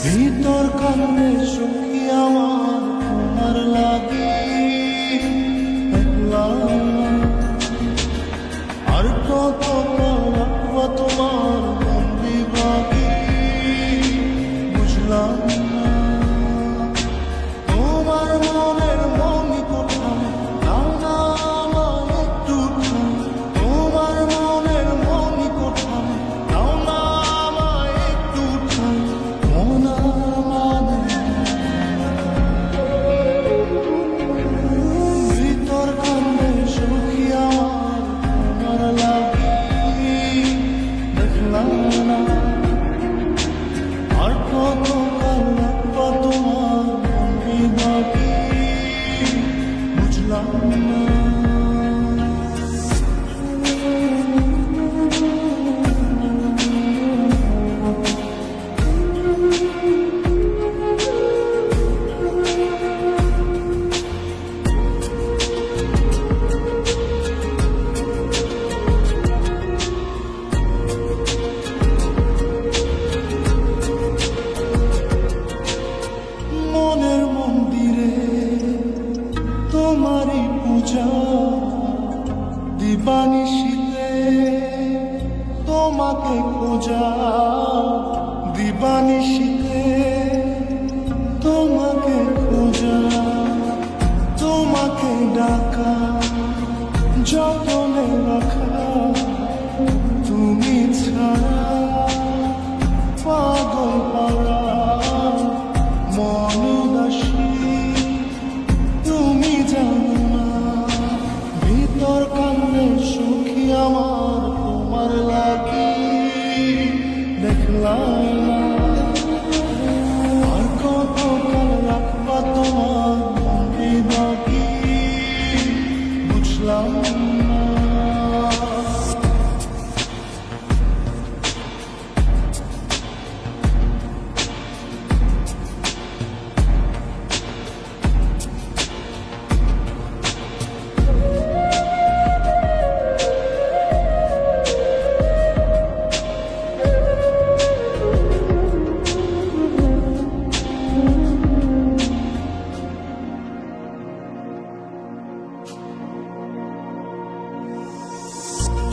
ভিতর কান্দে সুখী আমার তোমার লাগে। আর কত তোমাকে খোঁজা শিখে তোমাকে খোঁজা তোমাকে ডাকা যতনে রাখা তুমি ছাড়া পাগল পাড়া।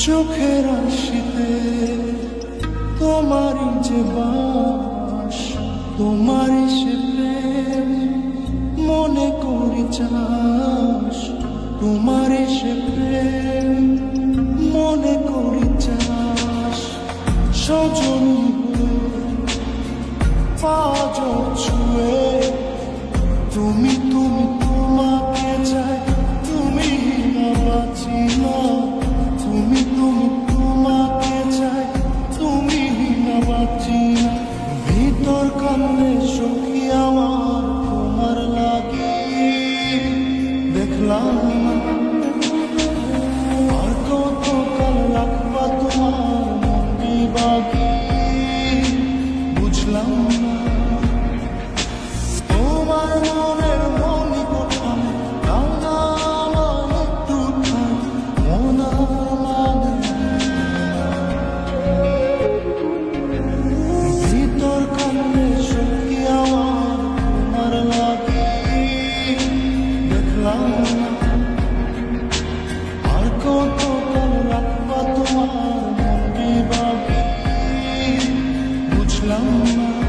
চোখের আশিতে তোমারই যে বাস, তোমারই সে প্রেম মনে করি চাস। তোমারই সে প্রেম মনে করি চাস। সজন পাজ ছুয়ে তুমি তুমি দেখলাম। আর কত কাল রাখবা তোমার মন বুঝলাম না। lama.